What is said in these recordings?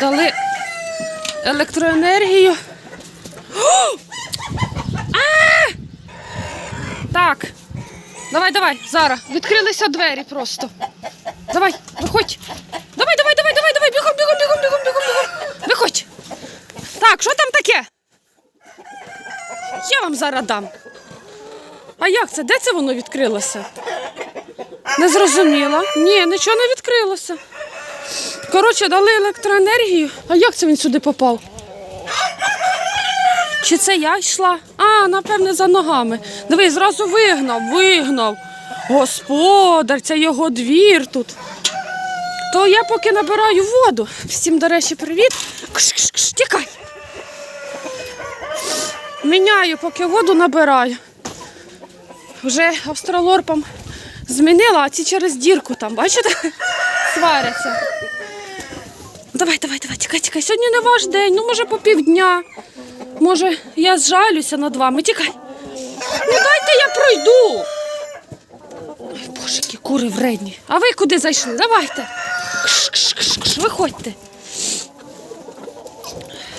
дали електроенергію. А! Так. Давай, давай, зараз. Відкрилися двері просто. Давай, виходь. Давай, давай, давай, давай, давай, бігом, бігом, бігом, бігом, бігом, бігом. Виходь. Так, що там таке? Я вам зараз дам. А як це? Де це воно відкрилося? Не зрозуміла. Ні, нічого не відкрилося. Коротше, дали електроенергію. А як це він сюди попав? Чи це я йшла? А, напевне, за ногами. Диви, зразу вигнав, вигнав. Господар, це його двір тут. То я поки набираю воду. Всім, до речі, привіт. Кш-кш-кш, тікай. Міняю, поки воду набираю. Вже австралорпам змінила, а ці через дірку там, бачите? Сваряться. Давай, давай, давай, тікай, тікай. Сьогодні не ваш день, ну може по півдня. Може, я зжалюся над вами. Тікай. Ну дайте я пройду. Ой, боже, які кури вредні. А ви куди зайшли? Давайте. Кш-кш-кш-кш, виходьте.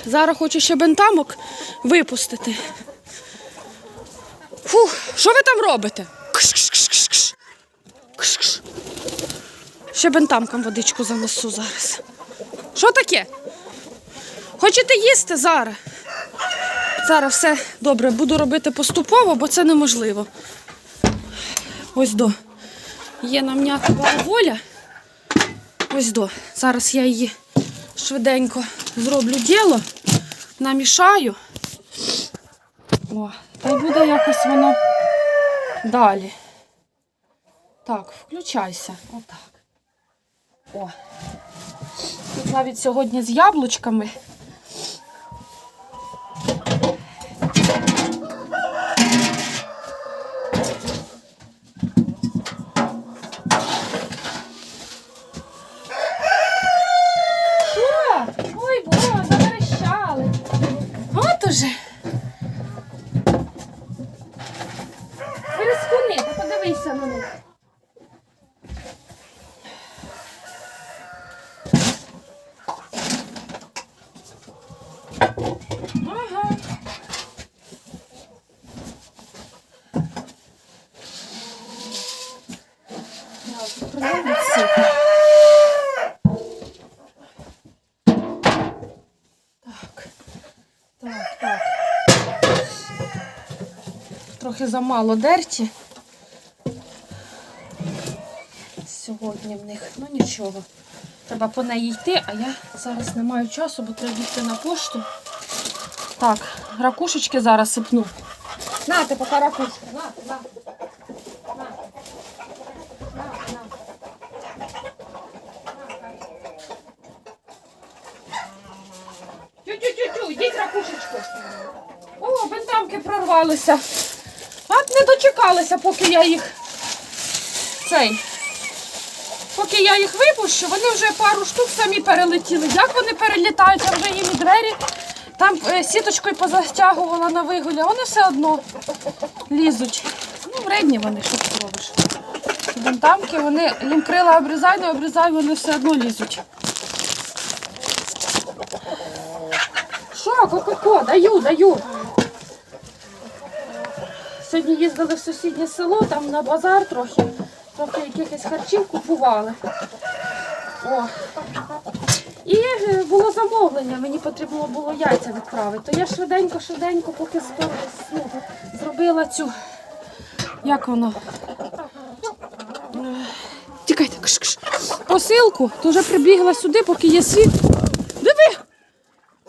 Зараз хочу ще бентамок випустити. Фух, що ви там робите? Кш-кш-кш-кш-кш. Ще бентамкам водичку занесу зараз. Що таке? Хочете їсти зараз? Зараз все добре, буду робити поступово, бо це неможливо. Ось до. Є нам'ятова воля. Ось до. Зараз я її швиденько зроблю діло, намішаю. О, та й буде якось воно далі. Так, включайся. Отак. О. Тут навіть сьогодні з яблучками. Що? Ой, боже, заверещали. От уже. Перескуни, та подивися на них. Ага. Так, приловлю всіх. Так, так, так. Трохи замало дерті. Сьогодні в них, ну нічого. Треба по неї йти, а я зараз не маю часу, бо треба йти на пошту. Так, ракушечки зараз сипну. На, ти поки ракушки. На, на. На. На, на. Тю-тю-тю-тю, ракушечку. О, бентамки прорвалися. Не дочекалися, поки я їх цей. Поки я їх випущу, вони вже пару штук самі перелетіли. Як вони перелітають, я вже їм двері. Там е, сіточкою позатягувала на вигулі, вони все одно лізуть. Ну, вредні вони, що ти робиш. Бентамки, вони їм крила обрізай, не обрізай, вони все одно лізуть. Що, ко-ко-ко, даю, даю. Сьогодні їздили в сусіднє село, там на базар трохи, трохи якихось харчів купували. О. І е, було замовлення, мені потрібно було яйця відправити. То я швиденько, швиденько, поки скоро ну, зробила цю. Як воно? Тікайте, кш-кш. Посилку, то вже прибігла сюди, поки є світ. Диви!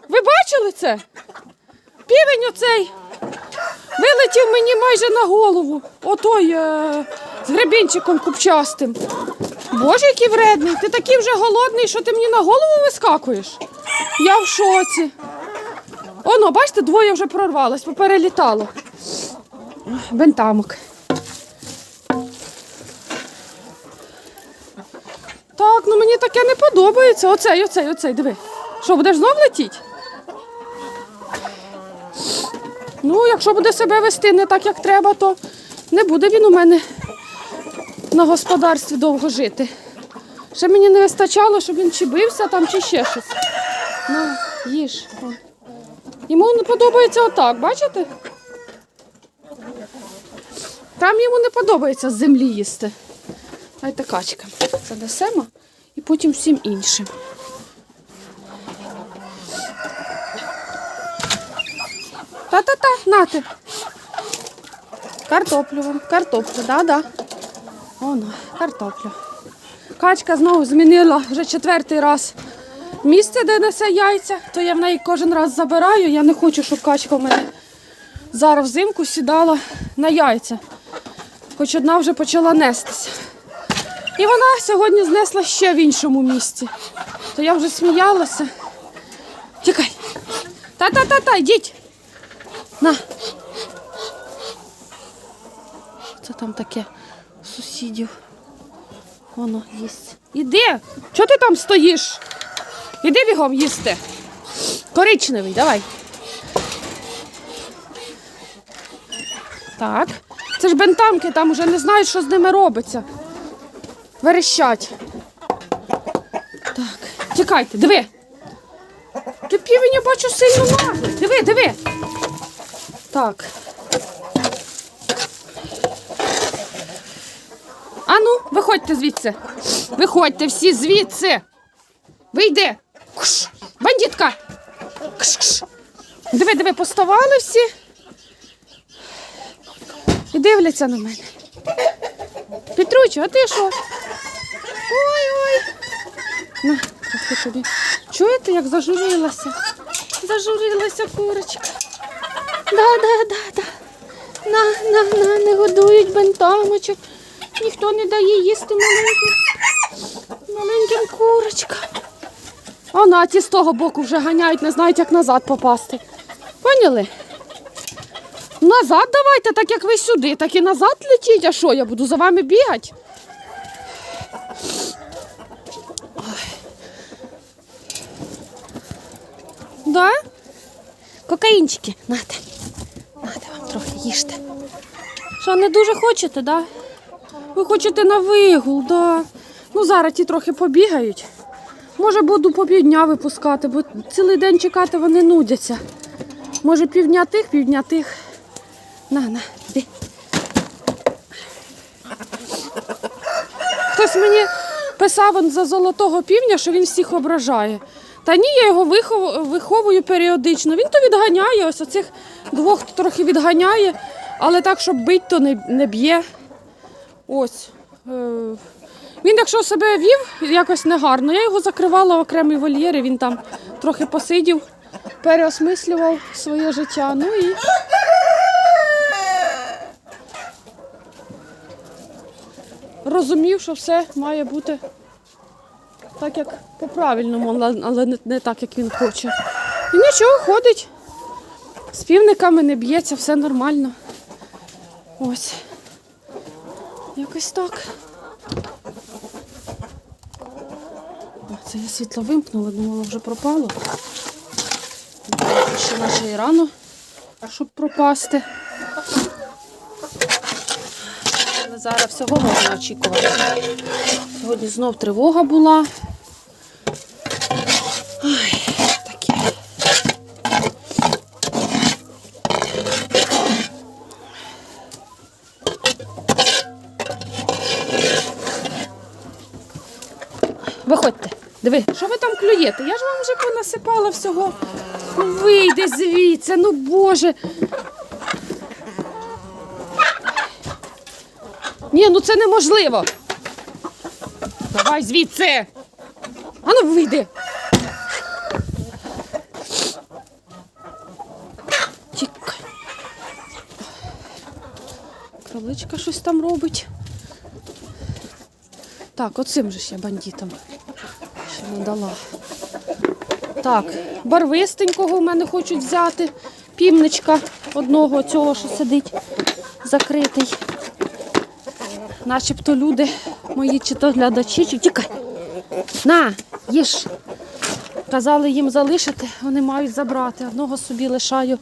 Ви бачили це? Півень оцей вилетів мені майже на голову. Отой е, з гребінчиком купчастим. Боже, який вредний. Ти такий вже голодний, що ти мені на голову вискакуєш. Я в шоці. Оно, бачите, двоє вже прорвалось, поперелітало. Бентамок. Так, ну мені таке не подобається. Оцей, оцей, оцей, диви. Що, будеш знов летіти? Ну, якщо буде себе вести не так, як треба, то не буде він у мене на господарстві довго жити. Ще мені не вистачало, щоб він чи бився там, чи ще щось. На, їж. О. Йому не подобається отак, бачите? Там йому не подобається з землі їсти. Дайте качкам. Це несемо і потім всім іншим. Та-та-та, нате. Картоплю вам, картоплю, да-да. Оно, картоплю. Качка знову змінила вже четвертий раз місце, де несе яйця, то я в неї кожен раз забираю. Я не хочу, щоб качка в мене зараз взимку сідала на яйця. Хоч одна вже почала нестися. І вона сьогодні знесла ще в іншому місці. То я вже сміялася. Тікай. Та-та-та-та, йдіть. На. Це там таке сусідів. Воно їсть. Іди! Чого ти там стоїш? Іди бігом їсти. Коричневий, давай. Так. Це ж бентамки, там вже не знають, що з ними робиться. Верещать. Так, тікайте, диви. Ти півень, я бачу сильно наглий. Диви, диви. Так. Ану, виходьте звідси. Виходьте всі звідси. Вийди. Кш. Бандитка. Кш, кш. Диви, диви, поставали всі. І дивляться на мене. Петручо, а ти що? Ой-ой. На, тобі. Чуєте, як зажурилася? Зажурилася курочка. Да, да, да. На, на, на, не годують бентамочок. Ніхто не дає їсти маленьким, маленьким курочкам. А на ті з того боку вже ганяють, не знають, як назад попасти. Поняли? Назад давайте, так як ви сюди, так і назад летіть. А що, я буду за вами бігати? Да? Кокаїнчики, нате. Трохи їжте. Що, не дуже хочете, да? Ви хочете на вигул, да. Ну, зараз ті трохи побігають. Може, буду по півдня випускати, бо цілий день чекати вони нудяться. Може, півдня тих, півдня тих. На, на, іди. Хтось мені писав за золотого півня, що він всіх ображає. Та ні, я його вихов- виховую періодично. Він то відганяє, ось оцих двох трохи відганяє, але так, щоб бить, то не, не б'є. Ось. Е, Він, якщо себе вів якось негарно, я його закривала в окремий вольєр, він там трохи посидів, переосмислював своє життя. Ну і розумів, що все має бути так, як по-правильному, але- не так, як він хоче. І нічого, ходить. З півниками не б'ється, все нормально. Ось. Якось так. Це я світло вимкнула, думала, вже пропало. Ще наче і рано, щоб пропасти. Але зараз всього можна очікувати. Сьогодні знов тривога була. Ай, таке. Виходьте, диви, що ви там клюєте? Я ж вам вже понасипала всього. Ну вийди звідси, ну боже. Ні, ну це неможливо. Давай звідси. Ану вийди. Тікай. Кроличка щось там робить. Так, оцим же ще бандитам. Ще не дала. Так, барвистенького в мене хочуть взяти. Півничка одного цього, що сидить закритий. Начебто люди, мої чи то глядачі, чи тікай. На, їж. Казали їм залишити, вони мають забрати. Одного собі лишаю.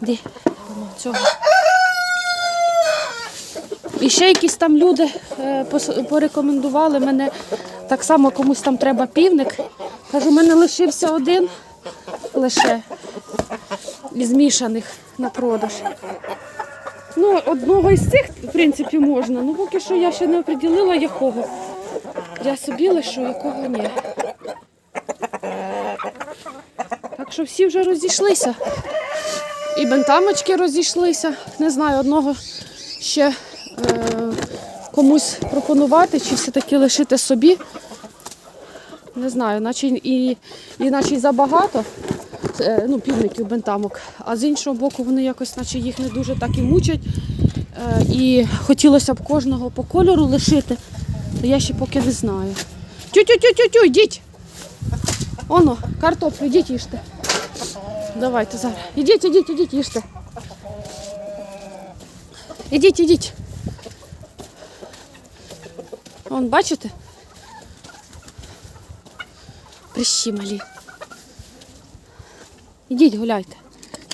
Де? Цього. І ще якісь там люди е, порекомендували мене. Так само комусь там треба півник. Кажу, у мене лишився один лише із мішаних на продаж. Ну, одного із цих, в принципі, можна. Ну, поки що я ще не оприділила якого. Я собі лишу, якого ні. Так що всі вже розійшлися. І бентамочки розійшлися. Не знаю, одного ще е, комусь пропонувати, чи все-таки лишити собі. Не знаю, наче і, і наче забагато ну, півників бентамок, а з іншого боку, вони якось, наче їх не дуже так і мучать. Е, і хотілося б кожного по кольору лишити, то я ще поки не знаю. Тю-тю-тю-тю-тю, йдіть! Оно, картоплю, йдіть їжте. Давайте зараз. Ідіть, ідіть, ідіть, їжте. Ідіть, ідіть. Вон, бачите? Прищі малі. Ідіть, гуляйте.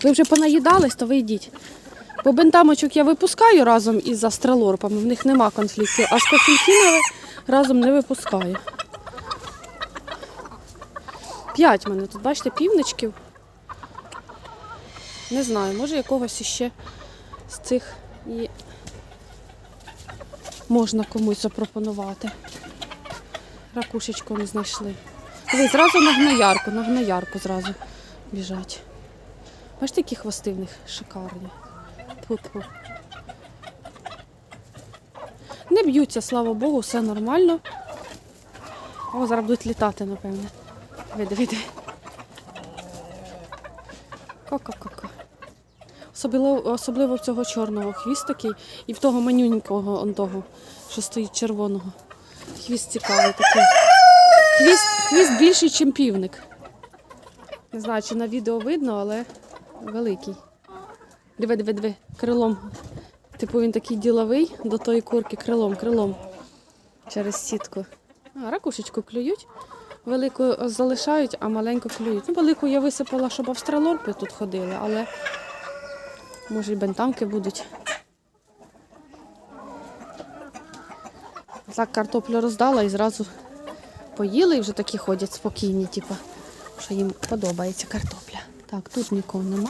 Ви вже понаїдались, то ви йдіть. Бо бентамочок я випускаю разом із астралорпами, в них нема конфліктів, а з кофінтінами разом не випускаю. П'ять мене тут, бачите, півничків. Не знаю, може якогось іще з цих і можна комусь запропонувати. Ракушечку не знайшли. Ви зразу на гноярку, на гноярку зразу біжать. Бачите, які хвости в них шикарні. Тьфу-тьфу. Не б'ються, слава Богу, все нормально. О, зараз будуть літати, напевне. Види, види. Ко-ко-ко-ко. Особливо, особливо в цього чорного хвіст такий і в того манюнького он того, що стоїть червоного. Хвіст цікавий такий. Хвіст, хвіст більший, ніж півник. Не знаю, чи на відео видно, але великий. Диви, диви, диви, крилом. Типу він такий діловий до тої курки крилом, крилом через сітку. А, ракушечку клюють. Велику залишають, а маленьку клюють. Ну, велику я висипала, щоб австралорпи тут ходили, але може й бентамки будуть. Так картоплю роздала і зразу поїли і вже такі ходять спокійні, типу, що їм подобається картопля. Так, тут нікого нема.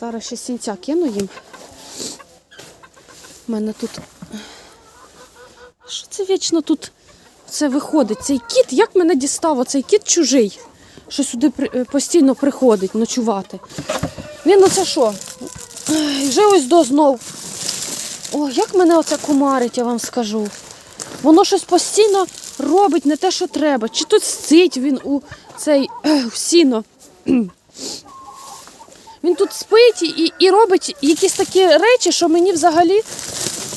Зараз ще сінця кину їм. У мене тут. Що це вічно тут це виходить? Цей кіт, як мене дістав? Цей кіт чужий, що сюди е, постійно приходить ночувати. Він оце що? Вже ось до знов. О, як мене оце кумарить, я вам скажу. Воно щось постійно робить не те, що треба. Чи тут сцить він у цей сіно. Він тут спить і, і робить якісь такі речі, що мені взагалі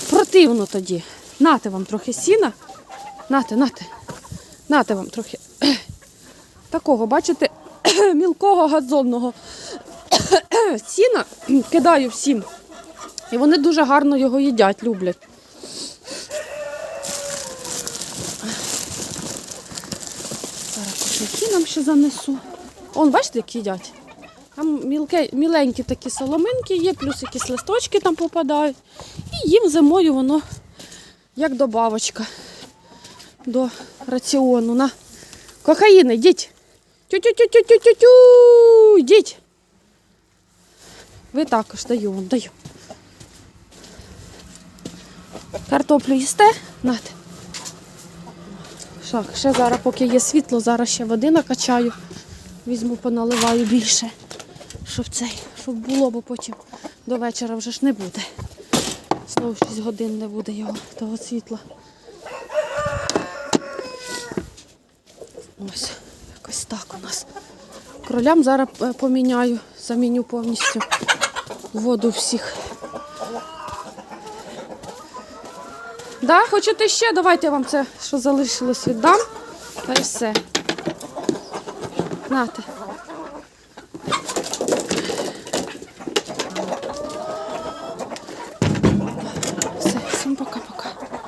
противно тоді. Нате вам трохи сіна. Нате, нате. Нате вам трохи. Такого, бачите, мілкого газонного сіна кидаю всім. І вони дуже гарно його їдять, люблять. Копійки нам ще занесу. Он, бачите, як їдять? Там мілке, міленькі такі соломинки є, плюс якісь листочки там попадають. І їм зимою воно як добавочка до раціону. На. Кохаїни, йдіть. Тю-тю-тю-тю-тю-тю. Йдіть. Ви також даю вам, даю. Картоплю їсте? Нате. Так, ще зараз, поки є світло, зараз ще води накачаю. Візьму, поналиваю більше, щоб цей, щоб було, бо потім до вечора вже ж не буде. Знову 6 годин не буде його, того світла. Ось, якось так у нас. Кролям зараз е, поміняю, заміню повністю воду всіх. Да, хочете ще? Давайте я вам це, що залишилось, віддам. Та й все. Нате.